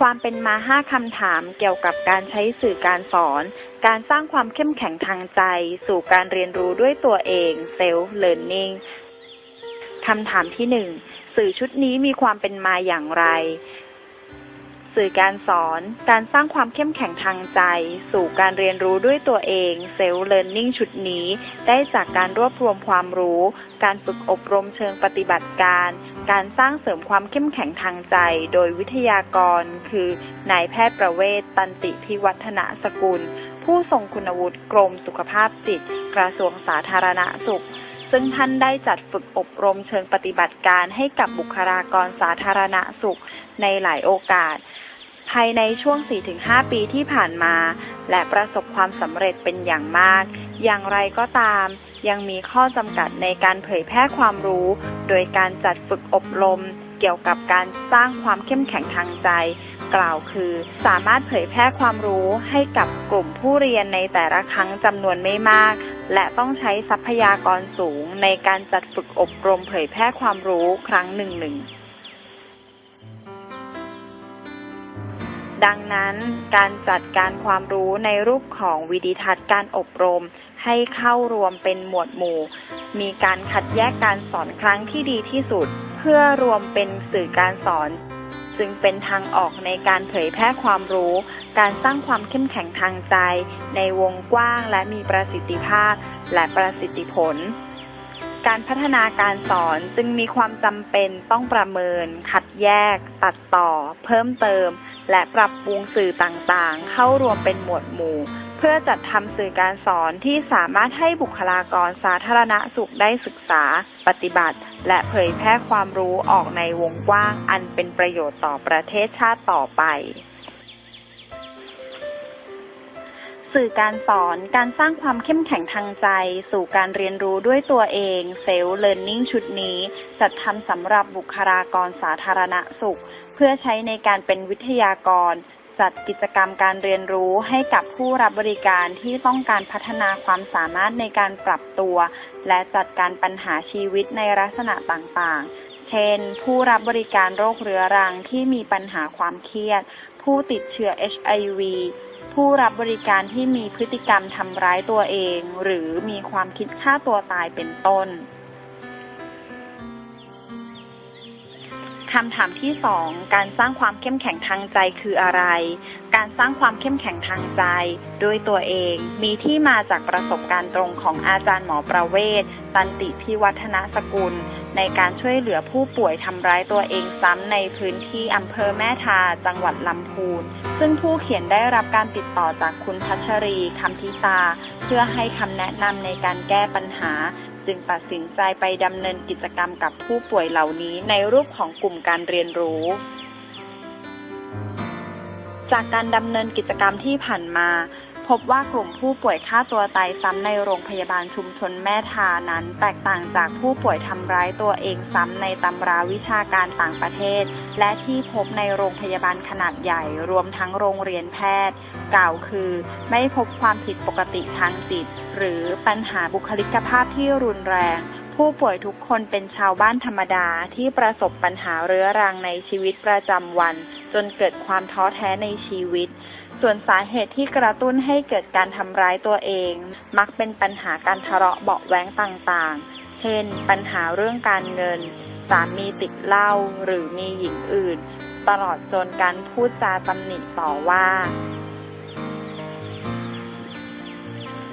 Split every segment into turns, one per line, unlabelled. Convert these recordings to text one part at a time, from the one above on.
ความเป็นมาห้าคำถามเกี่ยวกับการใช้สื่อการสอน การสร้างความเข้มแข็งทางใจ สู่การเรียนรู้ด้วยตัวเอง self learning คำถามที่หนึ่งสื่อชุดนี้มีความเป็นมาอย่างไร สื่อการสอน การสร้างความเข้มแข็งทางใจ สู่การเรียนรู้ด้วยตัวเอง self learning ชุดนี้ ได้จากการรวบรวมความรู้ การฝึกอบรมเชิงปฏิบัติการ การสร้างเสริมความเข้มแข็งทางใจ โดยวิทยากร คือนายแพทย์ประเวศตันติพิวัฒนสกุล ผู้ทรงคุณวุฒิกรมสุขภาพจิต กระทรวงสาธารณสุข ซึ่งท่านได้จัดฝึกอบรมเชิงปฏิบัติการให้กับบุคลากรสาธารณสุขในหลายโอกาส ภายในช่วง 4-5 ปีที่ผ่านมา และประสบความสำเร็จเป็นอย่างมาก อย่างไรก็ตาม ยังมีข้อจำกัดในการเผยแพร่ความรู้ โดยการจัดฝึกอบรม เกี่ยวกับการสร้างความเข้มแข็งทางใจ กล่าวคือ สามารถเผยแพร่ความรู้ให้กับกลุ่มผู้เรียนในแต่ละครั้งจำนวนไม่มาก และต้องใช้ทรัพยากรสูงในการจัดฝึกอบรมเผยแพร่ความรู้ครั้งหนึ่งหนึ่งดังนั้นการจัดการความรู้ในรูปของวิดีทัศน์การอบรม ให้เข้ารวมเป็นหมวดหมู่ มีการคัดแยกการสอนครั้งที่ดีที่สุด เพื่อรวมเป็นสื่อการสอน จึงเป็นทางออกในการเผยแพร่ความรู้ การสร้างความเข้มแข็งทางใจ ในวงกว้างและมีประสิทธิภาพและประสิทธิผล การพัฒนาการสอนจึงมีความจำเป็นต้องประเมิน คัดแยก ตัดต่อ เพิ่มเติม และปรับปรุงสื่อต่างๆ เข้ารวมเป็นหมวดหมู่ เพื่อจัดทำสื่อการสอนที่สามารถให้บุคลากรสาธารณสุขได้ศึกษา ปฏิบัติ และเผยแพร่ความรู้ออกในวงกว้าง อันเป็นประโยชน์ต่อประเทศชาติต่อไป สื่อการสอนการสร้างความเข้มแข็งทางใจ สู่การเรียนรู้ด้วยตัวเอง Self Learning ชุดนี้ จัดทำสำหรับบุคลากรสาธารณสุข เพื่อใช้ในการเป็นวิทยากร จัดกิจกรรมการเรียนรู้ให้กับผู้รับบริการที่ต้องการพัฒนาความสามารถในการปรับตัว และจัดการปัญหาชีวิตในลักษณะต่างๆ เช่น ผู้รับบริการโรคเรื้อรังที่มีปัญหาความเครียด ผู้ติดเชื้อ HIV ผู้รับบริการที่มีพฤติกรรมทำร้ายตัวเอง หรือมีความคิดฆ่าตัวตายเป็นต้น คำถามที่สองการสร้างความเข้มแข็งทางใจคืออะไร การสร้างความเข้มแข็งทางใจ ด้วยตัวเองมีที่มาจากประสบการณ์ตรงของอาจารย์หมอประเวศตันติพิวัฒนสกุล ในการช่วยเหลือผู้ป่วยทำร้ายตัวเองซ้ำในพื้นที่อำเภอแม่ทาจังหวัดลำพูน ซึ่งผู้เขียนได้รับการติดต่อจากคุณพัชรีคำทิตา เพื่อให้คำแนะนำในการแก้ปัญหา จึงตัดสินใจไปดำเนินกิจกรรมกับผู้ป่วยเหล่านี้ในรูปของกลุ่มการเรียนรู้จากการดำเนินกิจกรรมที่ผ่านมา พบว่ากลุ่มผู้ป่วยฆ่าตัวตายซ้ำในโรงพยาบาลชุมชนแม่ทานั้น แตกต่างจากผู้ป่วยทำร้ายตัวเองซ้ำในตำราวิชาการต่างประเทศ และที่พบในโรงพยาบาลขนาดใหญ่ รวมทั้งโรงเรียนแพทย์ กล่าวคือ ไม่พบความผิดปกติทางจิต หรือปัญหาบุคลิกภาพที่รุนแรงผู้ป่วยทุกคนเป็นชาวบ้านธรรมดาที่ประสบปัญหาเรื้อรังในชีวิตประจำวัน จนเกิดความท้อแท้ในชีวิต ส่วนสาเหตุที่กระตุ้นให้เกิดการทำร้ายตัวเอง มักเป็นปัญหาการทะเลาะเบาะแว้งต่างๆ เช่น ปัญหาเรื่องการเงิน สามีติดเหล้าหรือมีหญิงอื่น ตลอดจนการพูดจาตำหนิต่อว่า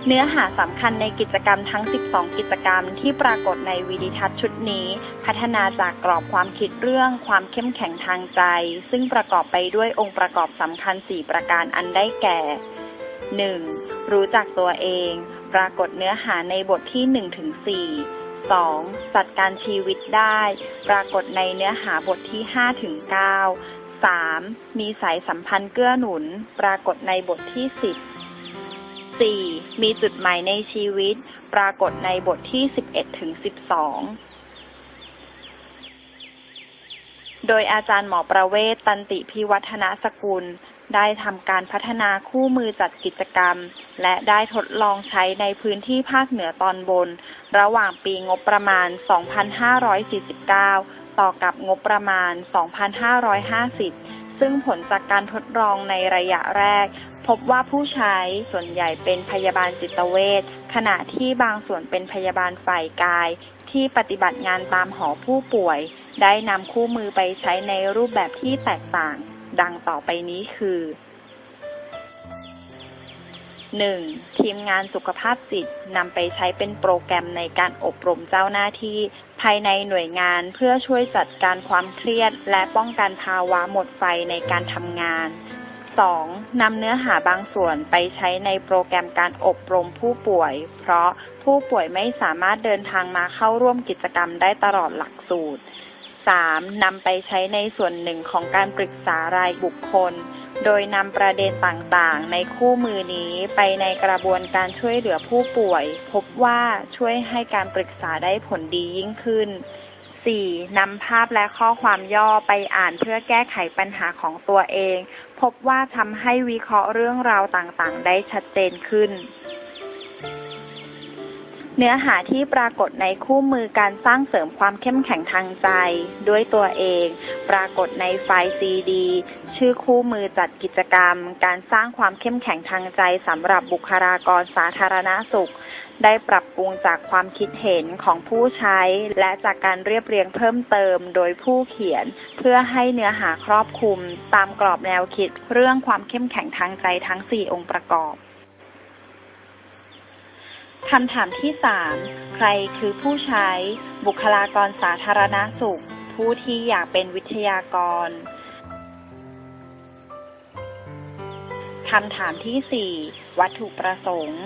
เนื้อหาสำคัญในกิจกรรมทั้ง 12 กิจกรรมที่ปรากฏในวิดีทัศน์ชุดนี้ พัฒนาจากกรอบความคิดเรื่องความเข้มแข็งทางใจ ซึ่งประกอบไปด้วยองค์ประกอบสำคัญ 4 ประการอันได้แก่ 1. รู้จักตัวเอง ปรากฏเนื้อหาในบทที่1ถึง4 2. จัดการชีวิตได้ ปรากฏในเนื้อหาบทที่5ถึง9 3. มีสายสัมพันธ์เกื้อหนุน ปรากฏในบทที่ 10 4. มีจุดหมายในชีวิต ปรากฏในบทที่ 11ถึง12 โดยอาจารย์หมอประเวศตันติพิวัฒนสกุล ได้ทำการพัฒนาคู่มือจัดกิจกรรม และได้ทดลองใช้ในพื้นที่ภาคเหนือตอนบน ระหว่างปีงบประมาณ 2549 ต่อกับงบประมาณ 2550ซึ่งผลจากการทดลองในระยะแรก พบว่าผู้ใช้ส่วนใหญ่เป็นพยาบาลจิตเวชขณะที่บางส่วนเป็นพยาบาลฝ่ายกาย ที่ปฏิบัติงานตามหอผู้ป่วย ได้นำคู่มือไปใช้ในรูปแบบที่แตกต่าง ดังต่อไปนี้คือ 1. ทีมงานสุขภาพจิตนำไปใช้เป็นโปรแกรมในการอบรมเจ้าหน้าที่ ภายในหน่วยงานเพื่อช่วยจัดการความเครียด และป้องกันภาวะหมดไฟในการทำงาน 2. นำเนื้อหาบางส่วนไปใช้ในโปรแกรมการอบรมผู้ป่วย เพราะผู้ป่วยไม่สามารถเดินทางมาเข้าร่วมกิจกรรมได้ตลอดหลักสูตร 3. นำไปใช้ในส่วนหนึ่งของการปรึกษารายบุคคล โดยนำประเด็นต่างๆ ในคู่มือนี้ไปในกระบวนการช่วยเหลือผู้ป่วย พบว่าช่วยให้การปรึกษาได้ผลดียิ่งขึ้น 4. นำภาพและข้อความย่อไปอ่านเพื่อแก้ไขปัญหาของตัวเอง พบว่าทำให้วิเคราะห์เรื่องราวต่างๆ ได้ชัดเจนขึ้น เนื้อหาที่ปรากฏในคู่มือการสร้างเสริมความเข้มแข็งทางใจ ด้วยตัวเอง ปรากฏในไฟล์ซีดี ชื่อคู่มือจัดกิจกรรม การสร้างความเข้มแข็งทางใจสำหรับบุคลากรสาธารณสุข ได้ปรับปรุงจากความคิดเห็นของผู้ใช้ และจากการเรียบเรียงเพิ่มเติมโดยผู้เขียน เพื่อให้เนื้อหาครอบคลุม ตามกรอบแนวคิด เรื่องความเข้มแข็งทางใจทั้ง 4 องค์ประกอบคำถามที่ 3 ใครคือผู้ใช้ บุคลากรสาธารณสุข ผู้ที่อยากเป็นวิทยากรคำถามที่ 4 วัตถุประสงค์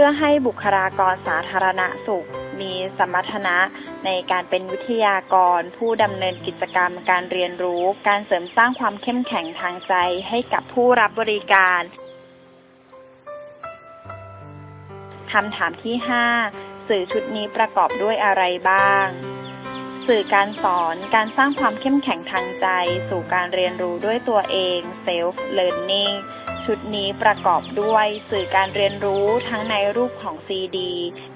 พื่อให้บุคลากรสาธารณสุข มีสมรรถนะในการเป็นวิทยากร ผู้ดำเนินกิจกรรมการเรียนรู้ การเสริมสร้างความเข้มแข็งทางใจให้กับผู้รับบริการคำถามที่ 5 สื่อชุดนี้ประกอบด้วยอะไรบ้าง สื่อการสอนการสร้างความเข้มแข็งทางใจ สู่การเรียนรู้ด้วยตัวเอง self learning ชุดนี้ประกอบด้วยสื่อการเรียนรู้ทั้งในรูปของซีดี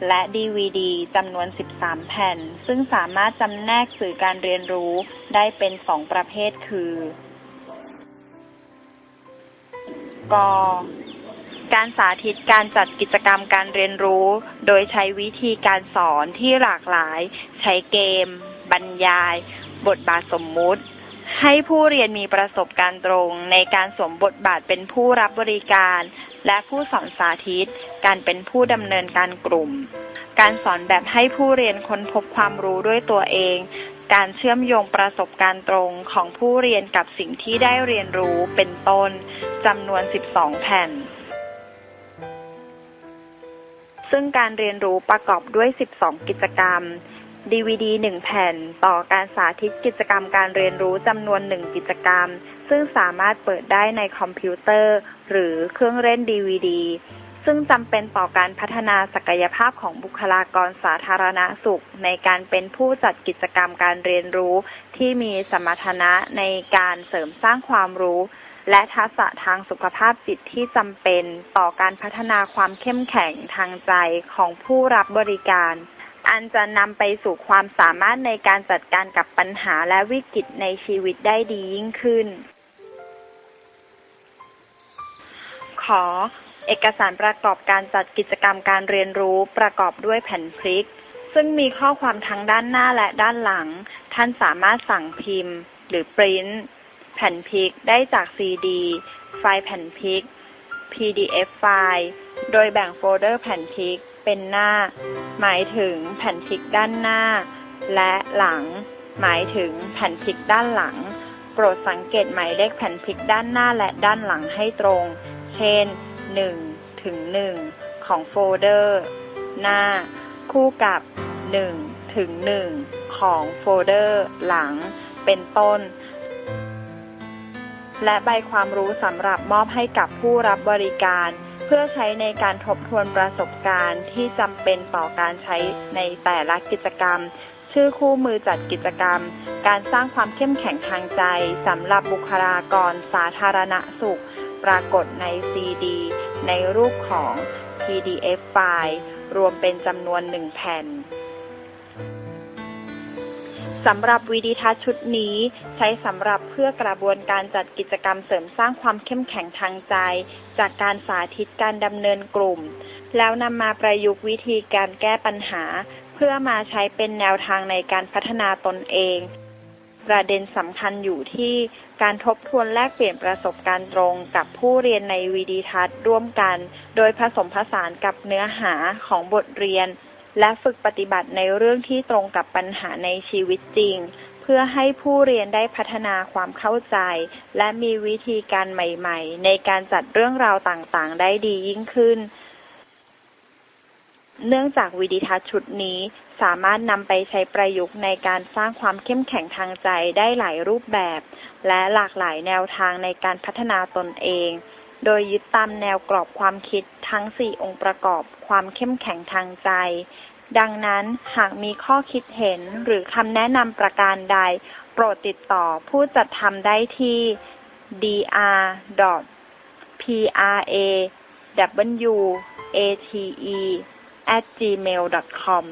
และ DVD จำนวน 13 แผ่น ซึ่งสามารถจำแนกสื่อการเรียนรู้ได้เป็น2ประเภทคือ กการสาธิตการจัดกิจกรรมการเรียนรู้ โดยใช้วิธีการสอนที่หลากหลาย ใช้เกม บรรยาย บทบาทสมมุติ ให้ผู้เรียนมีประสบการณ์ตรงในการสวมบทบาทเป็นผู้รับบริการ และผู้สอนสาธิต การเป็นผู้ดำเนินการกลุ่ม การสอนแบบให้ผู้เรียนค้นพบความรู้ด้วยตัวเอง การเชื่อมโยงประสบการณ์ตรงของผู้เรียนกับสิ่งที่ได้เรียนรู้เป็นต้นจำนวน 12 แผ่น ซึ่งการเรียนรู้ประกอบด้วย 12 กิจกรรม DVD 1แผ่น ต่อการสาธิตกิจกรรมการเรียนรู้จำนวน1กิจกรรม ซึ่งสามารถเปิดได้ในคอมพิวเตอร์ หรือเครื่องเล่น DVD ซึ่งจำเป็นต่อการพัฒนาศักยภาพของบุคลากรสาธารณสุข ในการเป็นผู้จัดกิจกรรมการเรียนรู้ ที่มีสมรรถนะในการเสริมสร้างความรู้ และทักษะทางสุขภาพจิตที่จำเป็นต่อการพัฒนาความเข้มแข็งทางใจของผู้รับบริการ อันจะนำไปสู่ความสามารถในการจัดการกับปัญหาและวิกฤตในชีวิตได้ดียิ่งขึ้น ขอ เอกสารประกอบการจัดกิจกรรมการเรียนรู้ประกอบด้วยแผ่นพลิก ซึ่งมีข้อความทั้งด้านหน้าและด้านหลัง ท่านสามารถสั่งพิมพ์ หรือปริ้นแผ่นพลิกได้จากซีดี ไฟล์แผ่นพลิก PDF ไฟล์ โดยแบ่งโฟลเดอร์แผ่นพลิก เป็นหน้า หมายถึงแผ่นพลิกด้านหน้า และหลัง หมายถึงแผ่นพลิกด้านหลัง โปรดสังเกตหมายเลขแผ่นพลิกด้านหน้าและด้านหลังให้ตรง เช่น 1 ถึง 1 ของโฟลเดอร์ หน้า คู่กับ 1 ถึง 1 ของโฟลเดอร์ หลัง เป็นต้นและใบความรู้สำหรับมอบให้กับผู้รับบริการ พื่อใช้ในการทบทวนประสบการณ์ที่จำเป็นต่อการใช้ในแต่ละกิจกรรม ชื่อคู่มือจัดกิจกรรม การสร้างความเข้มแข็งทางใจสำหรับบุคลากรสาธารณสุข ปรากฏในซีดี ในรูปของ PDF ไฟล์ รวมเป็นจำนวนหนึ่งแผ่น สำหรับวิดีทัศน์ชุดนี้ใช้สำหรับเพื่อกระบวนการจัดกิจกรรมเสริมสร้างความเข้มแข็งทางใจ จากการสาธิตการดำเนินกลุ่ม แล้วนำมาประยุกต์วิธีการแก้ปัญหา เพื่อมาใช้เป็นแนวทางในการพัฒนาตนเอง ประเด็นสำคัญอยู่ที่การทบทวนแลกเปลี่ยนประสบการณ์ตรงกับผู้เรียนในวีดีทัศน์ร่วมกัน โดยผสมผสานกับเนื้อหาของบทเรียน และฝึกปฏิบัติในเรื่องที่ตรงกับปัญหาในชีวิตจริง เพื่อให้ผู้เรียนได้พัฒนาความเข้าใจ และมีวิธีการใหม่ ๆ ในการจัดเรื่องราวต่างๆ ได้ดียิ่งขึ้น เนื่องจากวิดีทัศน์ชุดนี้สามารถนำไปใช้ประยุกต์ในการสร้างความเข้มแข็งทางใจได้หลายรูปแบบ และหลากหลายแนวทางในการพัฒนาตนเอง โดยยึดตามแนวกรอบความคิดทั้ง 4 องค์ประกอบความเข้มแข็งทางใจ ดังนั้นหากมีข้อคิดเห็นหรือคำแนะนำประการใด โปรดติดต่อผู้จัดทำได้ที่ dr pra w ate at gmail.com